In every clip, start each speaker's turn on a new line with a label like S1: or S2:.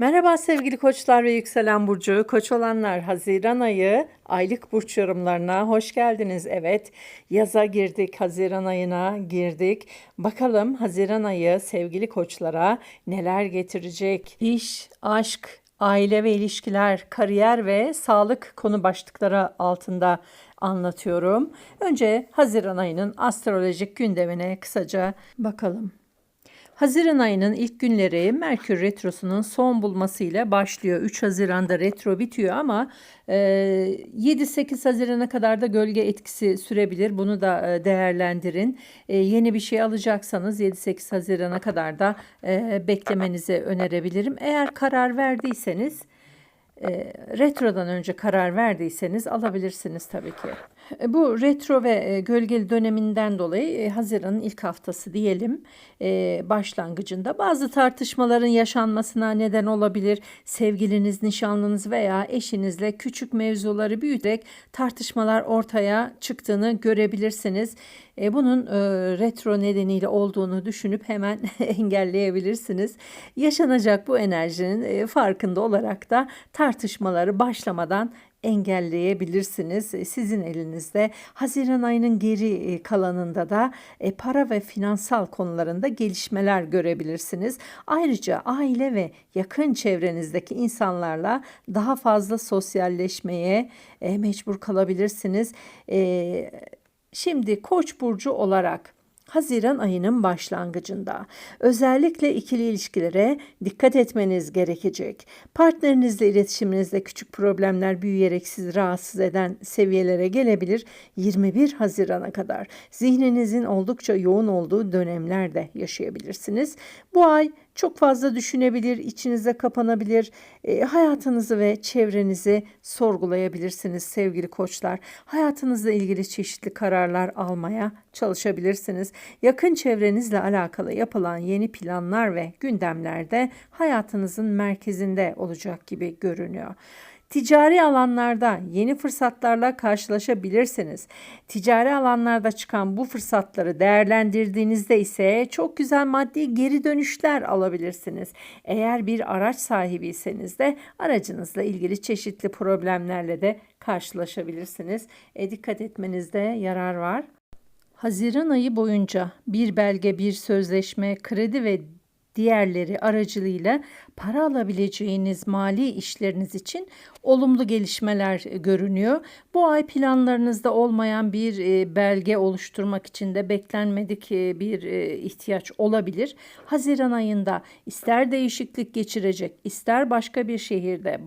S1: Merhaba sevgili koçlar ve yükselen burcu. Koç olanlar Haziran ayı aylık burç yorumlarına hoş geldiniz. Evet yaza girdik, Haziran ayına girdik. Bakalım Haziran ayı sevgili koçlara neler getirecek? İş, aşk, aile ve ilişkiler, kariyer ve sağlık konu başlıkları altında anlatıyorum. Önce Haziran ayının astrolojik gündemine kısaca bakalım. Haziran ayının ilk günleri Merkür Retrosu'nun son bulmasıyla başlıyor. 3 Haziran'da retro bitiyor ama e, 7-8 Haziran'a kadar da gölge etkisi sürebilir. Bunu da e, değerlendirin. E, yeni bir şey alacaksanız 7-8 Haziran'a kadar da e, beklemenizi önerebilirim. Eğer karar verdiyseniz e, retrodan önce karar verdiyseniz alabilirsiniz tabii ki. E, bu retro ve e, gölgeli döneminden dolayı e, Haziran'ın ilk haftası diyelim başlangıcında bazı tartışmaların yaşanmasına neden olabilir. Sevgiliniz, nişanlınız veya eşinizle küçük mevzuları büyüterek tartışmalar ortaya çıktığını görebilirsiniz. E, bunun e, retro nedeniyle olduğunu düşünüp hemen engelleyebilirsiniz. Yaşanacak bu enerjinin e, farkında olarak da tartışmaları başlamadan engelleyebilirsiniz. E, sizin elinizde Haziran ayının geri e, kalanında da e, para ve finansal konularında gelişmeler görebilirsiniz. Ayrıca aile ve yakın çevrenizdeki insanlarla daha fazla sosyalleşmeye mecbur kalabilirsiniz. Şimdi Koç burcu olarak Haziran ayının başlangıcında. Özellikle ikili ilişkilere dikkat etmeniz gerekecek. Partnerinizle iletişiminizde küçük problemler büyüyerek sizi rahatsız eden seviyelere gelebilir. 21 Haziran'a kadar zihninizin oldukça yoğun olduğu dönemlerde yaşayabilirsiniz. Bu ay çok fazla düşünebilir, içinize kapanabilir, e, hayatınızı ve çevrenizi sorgulayabilirsiniz sevgili koçlar. Hayatınızla ilgili çeşitli kararlar almaya çalışabilirsiniz. Yakın çevrenizle alakalı yapılan yeni planlar ve gündemlerde hayatınızın merkezinde olacak gibi görünüyor. Ticari alanlarda yeni fırsatlarla karşılaşabilirsiniz. Ticari alanlarda çıkan bu fırsatları değerlendirdiğinizde ise çok güzel maddi geri dönüşler alabilirsiniz. Eğer bir araç sahibiyseniz de aracınızla ilgili çeşitli problemlerle de karşılaşabilirsiniz. E, dikkat etmenizde yarar var. Haziran ayı boyunca bir belge, bir sözleşme, kredi ve diğerleri aracılığıyla para alabileceğiniz mali işleriniz için olumlu gelişmeler görünüyor. Bu ay planlarınızda olmayan bir e, belge oluşturmak için de beklenmedik e, bir e, ihtiyaç olabilir. Haziran ayında ister değişiklik geçirecek, ister başka bir şehirde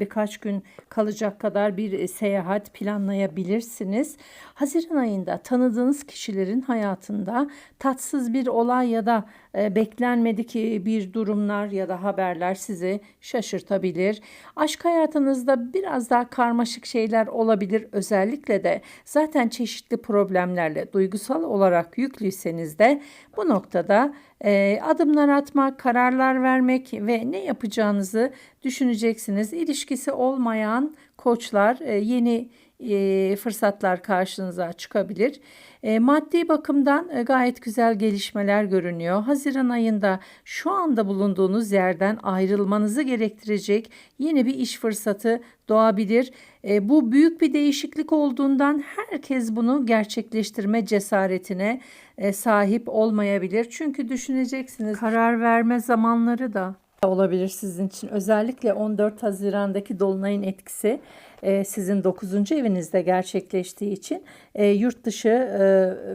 S1: birkaç gün kalacak kadar bir seyahat planlayabilirsiniz. Haziran ayında tanıdığınız kişilerin hayatında tatsız bir olay ya da beklenmedik bir durumlar ya da haberler sizi şaşırtabilir. Aşk hayatınızda biraz daha karmaşık şeyler olabilir. Özellikle de zaten çeşitli problemlerle duygusal olarak yüklüyseniz de bu noktada e, adımlar atmak, kararlar vermek ve ne yapacağınızı düşüneceksiniz. İlişkisi olmayan koçlar e, yeni e, fırsatlar karşınıza çıkabilir. E, maddi bakımdan e, gayet güzel gelişmeler görünüyor. Haziran ayında şu anda bulunduğunuz yerden ayrılmanızı gerektirecek yeni bir iş fırsatı doğabilir. E, bu büyük bir değişiklik olduğundan herkes bunu gerçekleştirme cesaretine e, sahip olmayabilir. Çünkü düşüneceksiniz karar verme zamanları da olabilir sizin için. Özellikle 14 Haziran'daki dolunayın etkisi e, sizin 9. evinizde gerçekleştiği için e, yurt dışı e,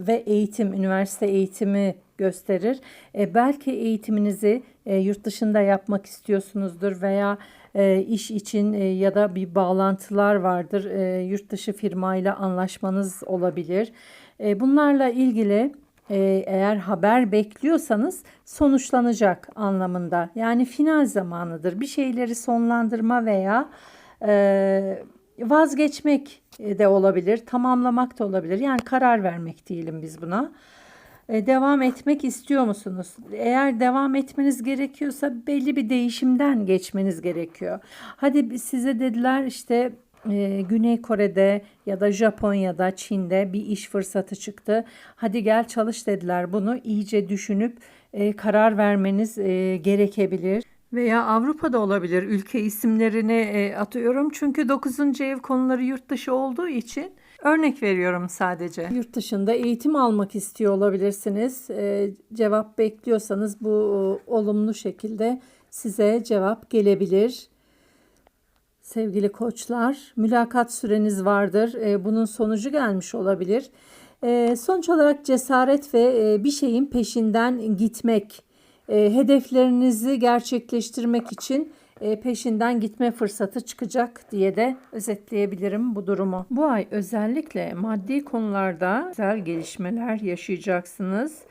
S1: ve eğitim, üniversite eğitimi gösterir. E, belki eğitiminizi e, yurt dışında yapmak istiyorsunuzdur veya e, iş için e, ya da bir bağlantılar vardır. E, yurt dışı firmayla anlaşmanız olabilir. E, bunlarla ilgili eğer haber bekliyorsanız sonuçlanacak anlamında. Yani final zamanıdır. Bir şeyleri sonlandırma veya e, vazgeçmek de olabilir, tamamlamak da olabilir. Yani karar vermek diyelim biz buna. E, devam etmek istiyor musunuz? Eğer devam etmeniz gerekiyorsa belli bir değişimden geçmeniz gerekiyor. Hadi size dediler işte e, Güney Kore'de ya da Japonya'da, Çin'de bir iş fırsatı çıktı. Hadi gel çalış dediler. Bunu iyice düşünüp e, karar vermeniz e, gerekebilir. Veya Avrupa'da olabilir. Ülke isimlerini e, atıyorum. Çünkü 9. ev konuları yurt dışı olduğu için örnek veriyorum sadece. Yurt dışında eğitim almak istiyor olabilirsiniz. E, cevap bekliyorsanız bu e, olumlu şekilde size cevap gelebilir. Sevgili koçlar, mülakat süreniz vardır. E, bunun sonucu gelmiş olabilir. E, sonuç olarak cesaret ve e, bir şeyin peşinden gitmek, hedeflerinizi gerçekleştirmek için peşinden gitme fırsatı çıkacak diye de özetleyebilirim bu durumu. Bu ay özellikle maddi konularda güzel gelişmeler yaşayacaksınız.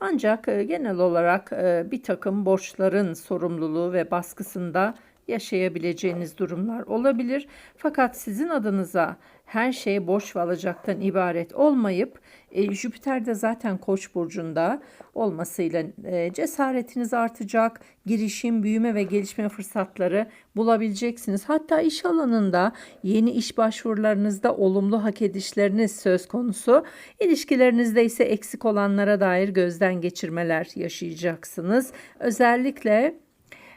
S1: Ancak genel olarak bir takım borçların sorumluluğu ve baskısında yaşayabileceğiniz durumlar olabilir. Fakat sizin adınıza her şey ve alacaktan ibaret olmayıp e, Jüpiter de zaten Koç burcunda olmasıyla e, cesaretiniz artacak. Girişim, büyüme ve gelişme fırsatları bulabileceksiniz. Hatta iş alanında yeni iş başvurularınızda olumlu hak edişleriniz söz konusu. İlişkilerinizde ise eksik olanlara dair gözden geçirmeler yaşayacaksınız. Özellikle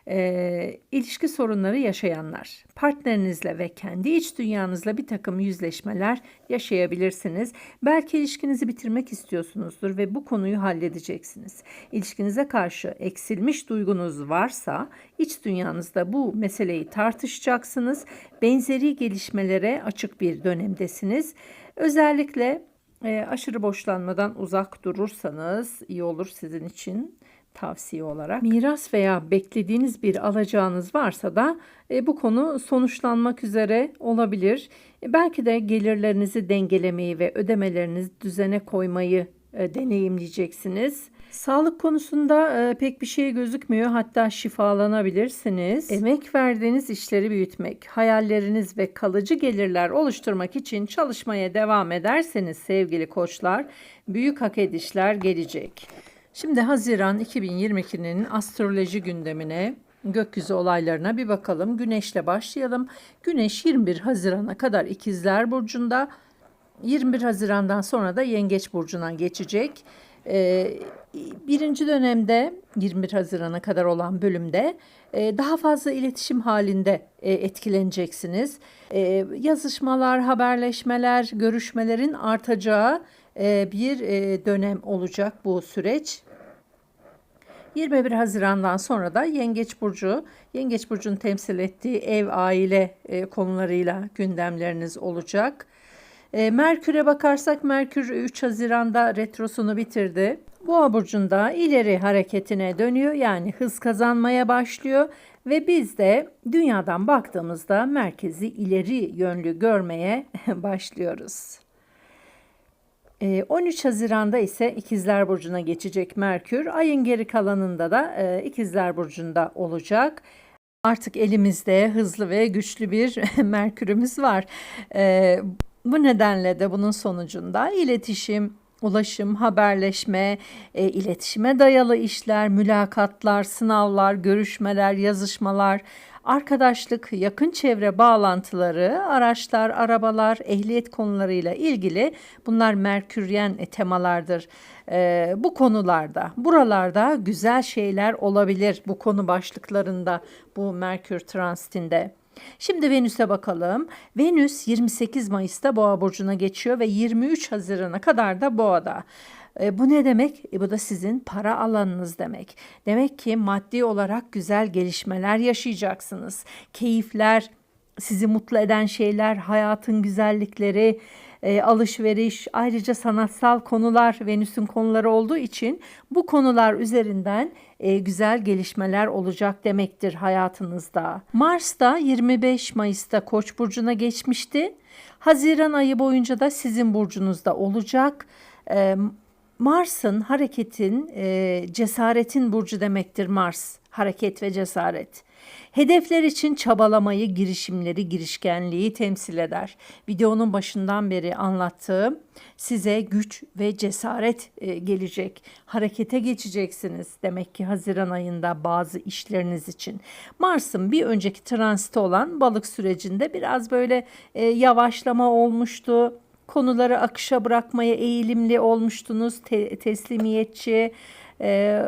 S1: e, ilişki sorunları yaşayanlar, partnerinizle ve kendi iç dünyanızla bir takım yüzleşmeler yaşayabilirsiniz. Belki ilişkinizi bitirmek istiyorsunuzdur ve bu konuyu halledeceksiniz. İlişkinize karşı eksilmiş duygunuz varsa iç dünyanızda bu meseleyi tartışacaksınız. Benzeri gelişmelere açık bir dönemdesiniz. Özellikle e, aşırı boşlanmadan uzak durursanız iyi olur sizin için tavsiye olarak. Miras veya beklediğiniz bir alacağınız varsa da e, bu konu sonuçlanmak üzere olabilir. E, belki de gelirlerinizi dengelemeyi ve ödemelerinizi düzene koymayı e, deneyimleyeceksiniz. Sağlık konusunda e, pek bir şey gözükmüyor. Hatta şifalanabilirsiniz. Emek verdiğiniz işleri büyütmek, hayalleriniz ve kalıcı gelirler oluşturmak için çalışmaya devam ederseniz sevgili koçlar, büyük hak edişler gelecek. Şimdi Haziran 2022'nin astroloji gündemine, gökyüzü olaylarına bir bakalım. Güneşle başlayalım. Güneş 21 Haziran'a kadar İkizler Burcu'nda, 21 Haziran'dan sonra da Yengeç Burcu'na geçecek. Ee, birinci dönemde 21 Haziran'a kadar olan bölümde e, daha fazla iletişim halinde e, etkileneceksiniz. E, yazışmalar, haberleşmeler, görüşmelerin artacağı bir e, dönem olacak bu süreç. 21 Haziran'dan sonra da Yengeç Burcu, Yengeç Burcu'nun temsil ettiği ev, aile e, konularıyla gündemleriniz olacak. Merkür'e bakarsak Merkür 3 Haziran'da retrosunu bitirdi. Boğa burcunda ileri hareketine dönüyor yani hız kazanmaya başlıyor ve biz de dünyadan baktığımızda merkezi ileri yönlü görmeye başlıyoruz. 13 Haziran'da ise İkizler Burcu'na geçecek Merkür. Ayın geri kalanında da İkizler Burcu'nda olacak. Artık elimizde hızlı ve güçlü bir Merkür'ümüz var. Bu nedenle de bunun sonucunda iletişim, ulaşım, haberleşme, e, iletişime dayalı işler, mülakatlar, sınavlar, görüşmeler, yazışmalar, arkadaşlık, yakın çevre bağlantıları, araçlar, arabalar, ehliyet konularıyla ilgili bunlar merküryen temalardır. E, bu konularda, buralarda güzel şeyler olabilir bu konu başlıklarında, bu Merkür transitinde. Şimdi Venüs'e bakalım. Venüs 28 Mayıs'ta Boğa burcuna geçiyor ve 23 Haziran'a kadar da Boğa'da. E, bu ne demek? E, bu da sizin para alanınız demek. Demek ki maddi olarak güzel gelişmeler yaşayacaksınız. Keyifler, sizi mutlu eden şeyler, hayatın güzellikleri, e, alışveriş, ayrıca sanatsal konular Venüs'ün konuları olduğu için bu konular üzerinden e, güzel gelişmeler olacak demektir hayatınızda. Mars da 25 Mayıs'ta Koç burcuna geçmişti. Haziran ayı boyunca da sizin burcunuzda olacak. E, Mars'ın hareketin, e, cesaretin burcu demektir Mars. Hareket ve cesaret. Hedefler için çabalamayı, girişimleri, girişkenliği temsil eder. Videonun başından beri anlattığım size güç ve cesaret e, gelecek. Harekete geçeceksiniz demek ki Haziran ayında bazı işleriniz için. Mars'ın bir önceki transiti olan balık sürecinde biraz böyle e, yavaşlama olmuştu konuları akışa bırakmaya eğilimli olmuştunuz, te- teslimiyetçi, E,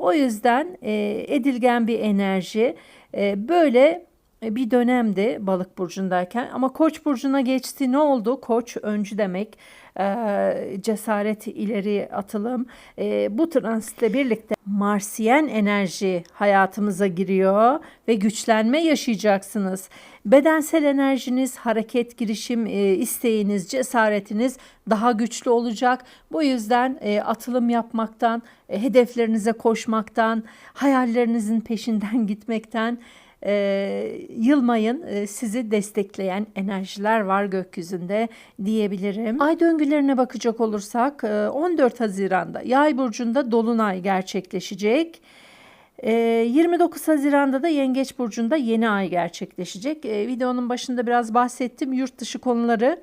S1: o yüzden e, edilgen bir enerji. E, böyle bir dönemdi balık burcundayken ama koç burcuna geçti. Ne oldu? Koç öncü demek. E, cesaret ileri atılım. E, bu transitle birlikte marsiyen enerji hayatımıza giriyor ve güçlenme yaşayacaksınız. Bedensel enerjiniz hareket girişim e, isteğiniz cesaretiniz daha güçlü olacak. Bu yüzden e, atılım yapmaktan e, hedeflerinize koşmaktan hayallerinizin peşinden gitmekten e, yılmayın e, sizi destekleyen enerjiler var gökyüzünde diyebilirim. Ay döngülerine bakacak olursak e, 14 Haziran'da Yay burcunda dolunay gerçekleşecek. E, 29 Haziran'da da Yengeç burcunda yeni ay gerçekleşecek. E, videonun başında biraz bahsettim yurt dışı konuları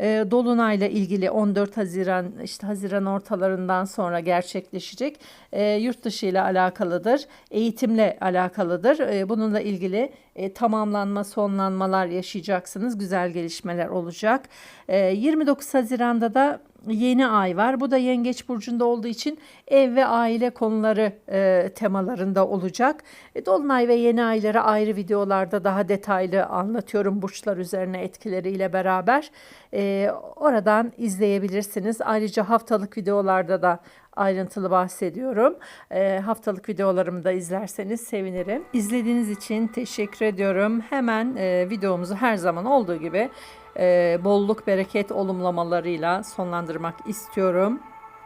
S1: e, Dolunay'la ilgili 14 Haziran işte Haziran ortalarından sonra gerçekleşecek e, yurt dışı ile alakalıdır. Eğitimle alakalıdır. E, bununla ilgili e, tamamlanma, sonlanmalar yaşayacaksınız. Güzel gelişmeler olacak. E, 29 Haziran'da da yeni ay var. Bu da Yengeç burcunda olduğu için ev ve aile konuları e, temalarında olacak. E, Dolunay ve yeni ayları ayrı videolarda daha detaylı anlatıyorum burçlar üzerine etkileriyle beraber. E, oradan izleyebilirsiniz. Ayrıca haftalık videolarda da ayrıntılı bahsediyorum. E, haftalık videolarımı da izlerseniz sevinirim. İzlediğiniz için teşekkür ediyorum. Hemen e, videomuzu her zaman olduğu gibi e, bolluk, bereket olumlamalarıyla sonlandırmak istiyorum.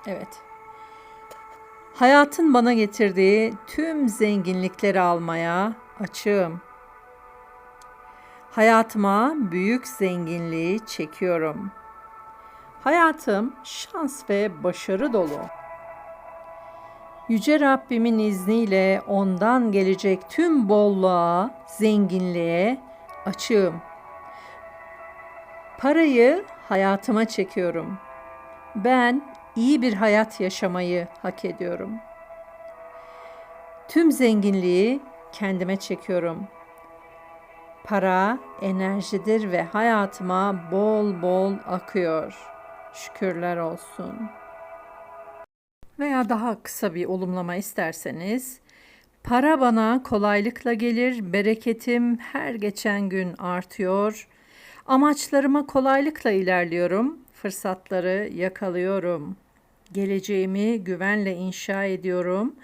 S1: Evet. Hayatın bana getirdiği tüm zenginlikleri almaya açığım. Hayatıma büyük zenginliği çekiyorum. Hayatım şans ve başarı dolu. Yüce Rabbimin izniyle ondan gelecek tüm bolluğa, zenginliğe açığım. Parayı hayatıma çekiyorum. Ben iyi bir hayat yaşamayı hak ediyorum. Tüm zenginliği kendime çekiyorum. Para enerjidir ve hayatıma bol bol akıyor. Şükürler olsun. Veya daha kısa bir olumlama isterseniz Para bana kolaylıkla gelir, bereketim her geçen gün artıyor. Amaçlarıma kolaylıkla ilerliyorum, fırsatları yakalıyorum. Geleceğimi güvenle inşa ediyorum.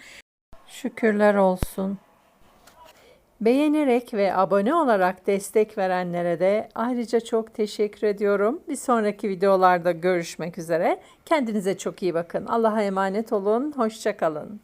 S1: Şükürler olsun. Beğenerek ve abone olarak destek verenlere de ayrıca çok teşekkür ediyorum. Bir sonraki videolarda görüşmek üzere. Kendinize çok iyi bakın. Allah'a emanet olun. Hoşçakalın.